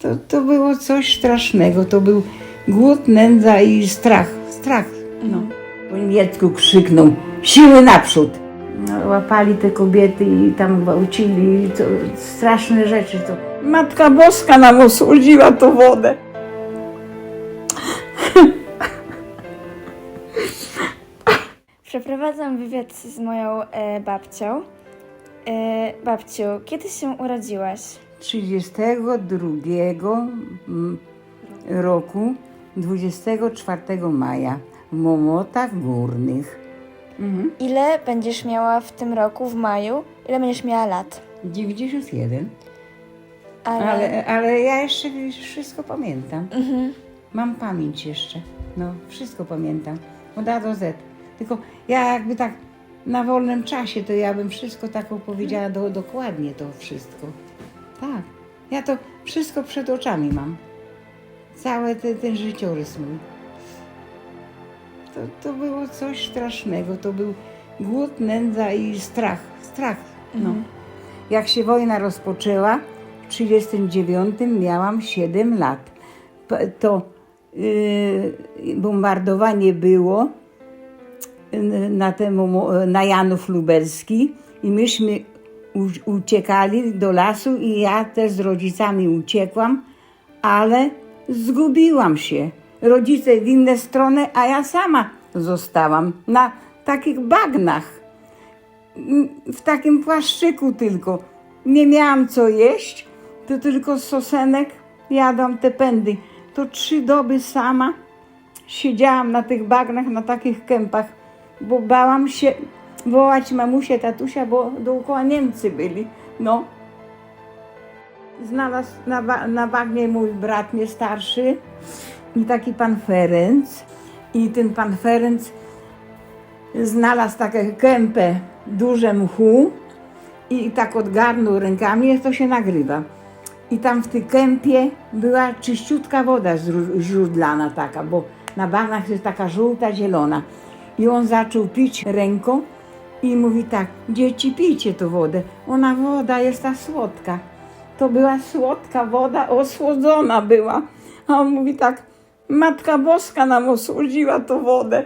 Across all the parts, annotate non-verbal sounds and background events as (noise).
To, to było coś strasznego. To był głód, nędza i strach. Strach. No. Po niemiecku krzyknął siły naprzód. No, łapali te kobiety i tam gwałcili. i To straszne rzeczy. To. Matka Boska nam osłodziła tą wodę. (laughs) Przeprowadzam wywiad z moją e, babcią. E, babciu, kiedy się urodziłaś? 32 mm, roku 24 maja w Momotach Górnych. Mhm. Ile będziesz miała w tym roku, w maju? Ile będziesz miała lat? 91. Ale, Ale, ale ja jeszcze wszystko pamiętam. Mhm. Mam pamięć jeszcze. No, wszystko pamiętam. Od A do Z. Tylko ja jakby tak na wolnym czasie, to ja bym wszystko tak opowiedziała do, dokładnie to wszystko. Tak. Ja to wszystko przed oczami mam. Cały ten, ten życiorys mój. To, to było coś strasznego. To był głód, nędza i strach. Strach. No. Mhm. Jak się wojna rozpoczęła, w 1939 miałam 7 lat. To yy, bombardowanie było yy, na, temu, na Janów Lubelski i myśmy uciekali do lasu i ja też z rodzicami uciekłam, ale zgubiłam się. Rodzice w inne strony, a ja sama zostałam na takich bagnach w takim płaszczyku tylko. Nie miałam co jeść, to tylko sosenek jadłam te pędy. To trzy doby sama siedziałam na tych bagnach, na takich kępach, bo bałam się wołać mamusię, tatusia, bo dookoła Niemcy byli. No. Znalazł na, na bagnie mój brat mnie starszy i taki pan Ferenc. I ten pan Ferenc znalazł taką kępę, duże mchu i tak odgarnął rękami, to się nagrywa. I tam w tej kępie była czyściutka woda źródlana taka, bo na bagnach jest taka żółta, zielona. I on zaczął pić ręką i mówi tak, dzieci pijcie tą wodę. Ona woda jest ta słodka. To była słodka woda, osłodzona była. A on mówi tak, Matka Boska nam osłodziła tą wodę.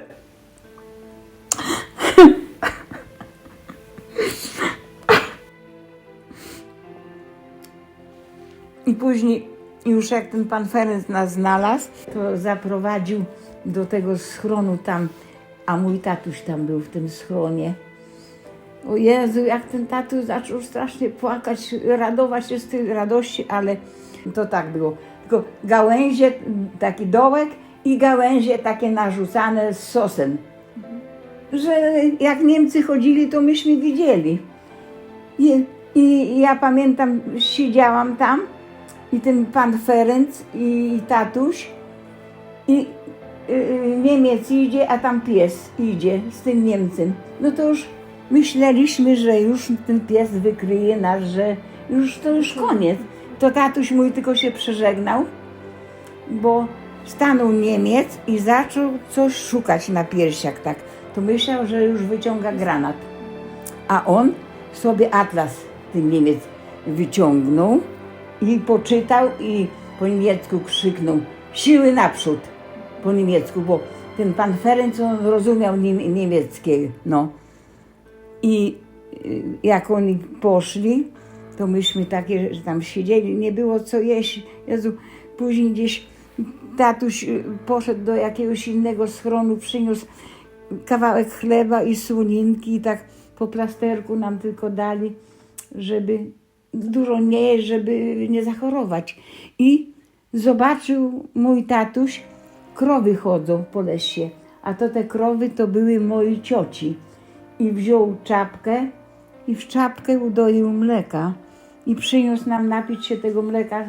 I później, już jak ten pan Ferenc nas znalazł, to zaprowadził do tego schronu tam, a mój tatuś tam był w tym schronie. O Jezu, jak ten tatuś zaczął strasznie płakać, radować się z tej radości, ale to tak było. Tylko gałęzie, taki dołek i gałęzie takie narzucane z sosem. Że jak Niemcy chodzili, to myśmy widzieli. I, I ja pamiętam, siedziałam tam i ten pan Ferenc i, tatuś i y, y, Niemiec idzie, a tam pies idzie z tym Niemcem. No to już myśleliśmy, że już ten pies wykryje nas, że już to już koniec. To tatuś mój tylko się przeżegnał, bo stanął Niemiec i zaczął coś szukać na piersiach tak. To myślał, że już wyciąga granat. A on sobie atlas, ten Niemiec, wyciągnął i poczytał i po niemiecku krzyknął siły naprzód po niemiecku, bo ten pan Ferenc on rozumiał nie, niemieckie, no. I y, jak oni poszli, to myśmy takie, że tam siedzieli, nie było co jeść. Jezu, później gdzieś tatuś y, poszedł do jakiegoś innego schronu, przyniósł kawałek chleba i słoninki i tak po plasterku nam tylko dali, żeby dużo nie jeść, żeby nie zachorować. I zobaczył mój tatuś, krowy chodzą po lesie, a to te krowy to były moi cioci. I wziął czapkę i w czapkę udoił mleka i przyniósł nam napić się tego mleka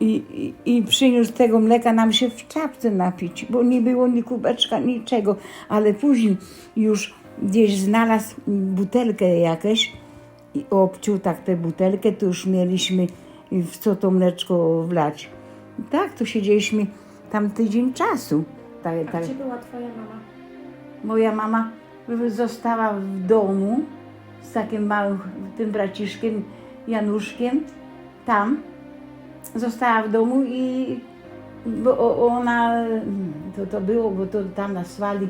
i, i, i przyniósł tego mleka nam się w czapce napić, bo nie było ni kubeczka, niczego, ale później już gdzieś znalazł butelkę jakieś i obciął tak tę butelkę, to już mieliśmy w co to mleczko wlać. I tak, to siedzieliśmy tam tydzień czasu. Tak, tak. Gdzie była twoja mama? Moja mama została w domu z takim małym tym braciszkiem Januszkiem tam została w domu i bo ona, to, to było, bo to tam nasłali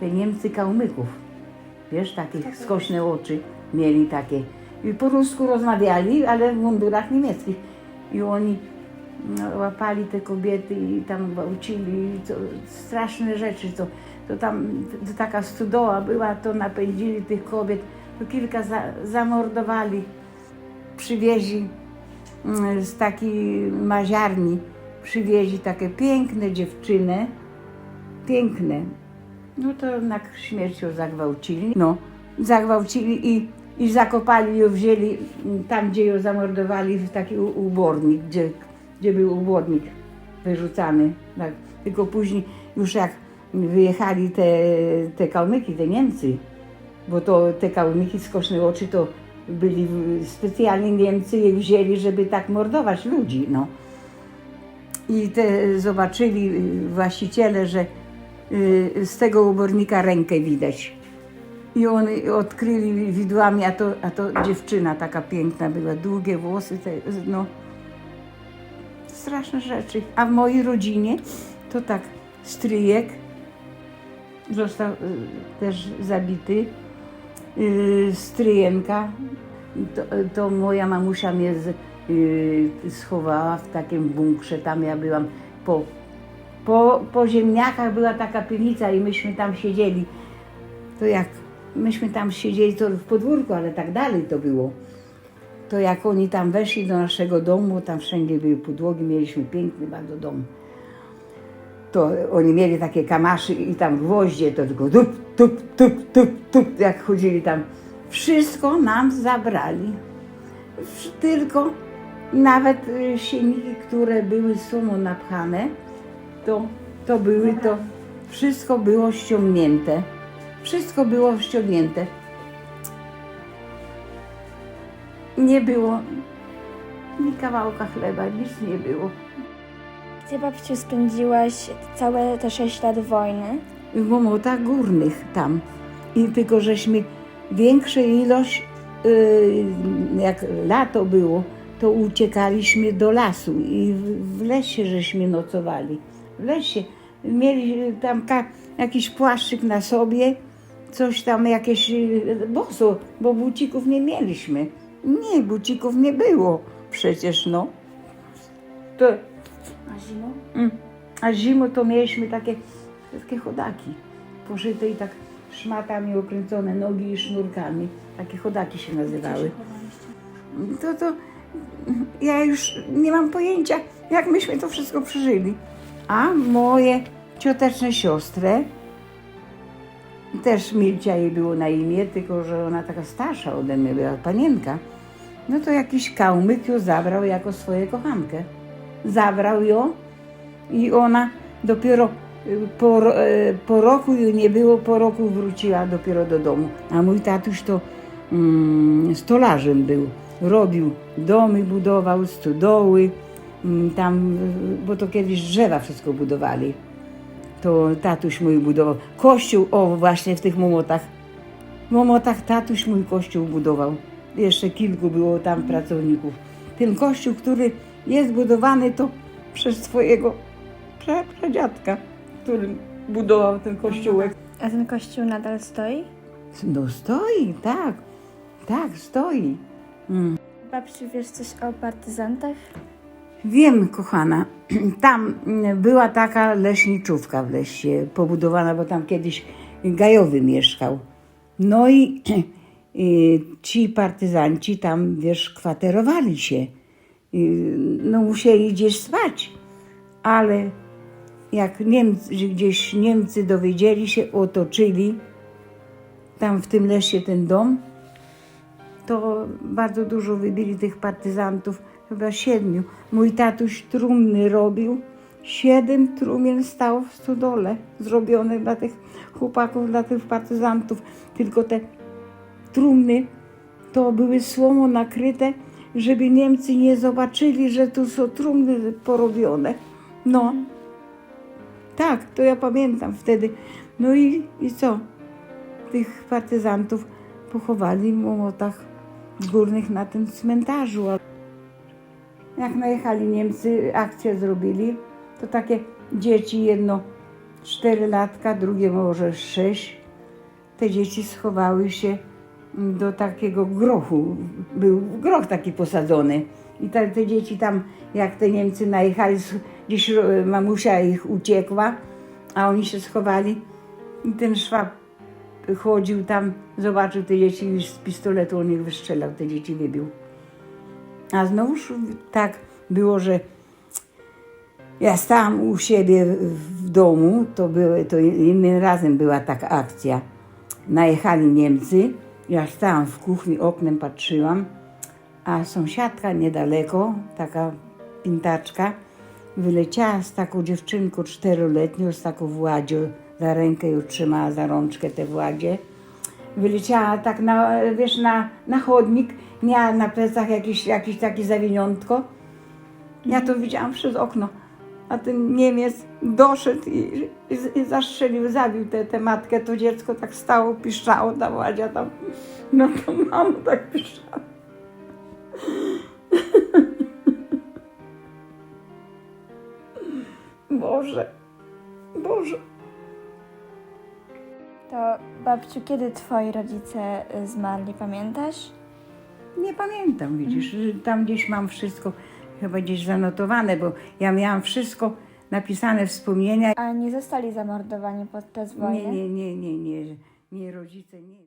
te Niemcy kałmyków. Wiesz, takich skośne oczy mieli takie. I po rusku rozmawiali, ale w mundurach niemieckich. I oni no, łapali te kobiety i tam gwałcili, straszne rzeczy. To, to tam to taka studoła była, to napędzili tych kobiet, to kilka za, zamordowali, przywieźli mm, z takiej maziarni, przywieźli takie piękne dziewczyny, piękne. No to na śmierć ją zagwałcili. No, zagwałcili i, i zakopali ją, wzięli mm, tam, gdzie ją zamordowali, w taki ubornik, gdzie, gdzie był ubornik wyrzucany. Tak. Tylko później już jak wyjechali te, te kałmyki, te Niemcy, bo to te kałmyki z koszne oczy to byli specjalnie Niemcy je wzięli, żeby tak mordować ludzi, no. I te zobaczyli y, właściciele, że y, z tego ubornika rękę widać. I oni odkryli widłami, a to, a to dziewczyna taka piękna była, długie włosy, te, no. Straszne rzeczy. A w mojej rodzinie to tak, stryjek został y, też zabity, y, stryjenka, to, to moja mamusia mnie z, y, schowała w takim bunkrze, tam ja byłam po, po, po ziemniakach była taka piwnica i myśmy tam siedzieli. To jak myśmy tam siedzieli, to w podwórku, ale tak dalej to było. To jak oni tam weszli do naszego domu, tam wszędzie były podłogi, mieliśmy piękny bardzo dom. To oni mieli takie kamaszy i tam gwoździe, to tylko tup, tup, tup, tup, tup, jak chodzili tam. Wszystko nam zabrali. Tylko nawet y, sienniki, które były sumą napchane, to, to były to, wszystko było ściągnięte. Wszystko było ściągnięte. Nie było ni kawałka chleba, nic nie było. Gdzie babciu spędziłaś całe te 6 lat wojny? w Momotach Górnych tam. I tylko żeśmy większą ilość, y, jak lato było, to uciekaliśmy do lasu i w- w lesie żeśmy nocowali. W lesie. Mieli tam ka- jakiś płaszczyk na sobie, coś tam jakieś y, boso, bo bucików nie mieliśmy. Nie, bucików nie było przecież, no. To, zimą? Mm. A zimą to mieliśmy takie, takie chodaki poszyte i tak szmatami okręcone, nogi i sznurkami. Takie chodaki się nazywały. To, to ja już nie mam pojęcia, jak myśmy to wszystko przeżyli. A moje cioteczne siostry, też Milcia jej było na imię, tylko że ona taka starsza ode mnie była, panienka, no to jakiś kałmyk ją zabrał jako swoją kochankę. Zabrał ją i ona dopiero y, po, e, po roku jej nie było, po roku wróciła dopiero do domu. A mój tatuś to mm, stolarzem był. Robił domy, budował stodoły, mm, tam, y, bo to kiedyś drzewa wszystko budowali. To tatuś mój budował. Kościół, o właśnie w tych momotach. W momotach tatuś mój kościół budował. Jeszcze kilku było tam pracowników. Ten kościół, który jest budowany, to przez twojego prze, pradziadka, który budował ten kościółek. A ten kościół nadal stoi? No stoi, tak, tak, stoi. Mm. Babciu, wiesz coś o partyzantach? Wiem, kochana, tam była taka leśniczówka w lesie pobudowana, bo tam kiedyś Gajowy mieszkał. No i, (clears throat) i ci partyzanci tam, wiesz, kwaterowali się. No musieli gdzieś spać, ale jak Niemcy, gdzieś Niemcy dowiedzieli się, otoczyli tam w tym lesie ten dom, to bardzo dużo wybili tych partyzantów, chyba siedmiu. Mój tatuś trumny robił, siedem trumien stało w stodole, zrobionych dla tych chłopaków, dla tych partyzantów. Tylko te trumny to były słomą nakryte, żeby Niemcy nie zobaczyli, że tu są trumny porobione. No, tak, to ja pamiętam wtedy. No i, i co? Tych partyzantów pochowali w Łomotach Górnych na tym cmentarzu. Jak najechali Niemcy, akcję zrobili, to takie dzieci, jedno 4 latka, drugie może 6, te dzieci schowały się do takiego grochu. Był groch taki posadzony. I te, te dzieci tam, jak te Niemcy najechali, gdzieś mamusia ich uciekła, a oni się schowali. I ten szwab chodził tam, zobaczył te dzieci i z pistoletu on ich wystrzelał, te dzieci wybił. A znowuż tak było, że ja stałam u siebie w domu, to, były, to innym razem była taka akcja. Najechali Niemcy, ja stałam w kuchni, oknem patrzyłam, a sąsiadka niedaleko, taka pintaczka, wyleciała z taką dziewczynką czteroletnią, z taką Władzią, za rękę ją trzymała za rączkę tę Władzie. Wyleciała tak na, wiesz, na, na chodnik, miała na plecach jakieś, jakieś takie zawiniątko. Ja to widziałam przez okno. A ten Niemiec doszedł i, i, i zastrzelił, zabił tę tę matkę. To dziecko tak stało, piszczało, ta Władzia tam. No to mamo tak piszczała. Boże, Boże. To babciu, kiedy twoi rodzice y, zmarli, pamiętasz? Nie pamiętam, widzisz, że tam gdzieś mam wszystko chyba gdzieś zanotowane, bo ja miałam wszystko napisane wspomnienia. A nie zostali zamordowani podczas wojny? Nie, nie, nie, nie, nie, nie rodzice, nie.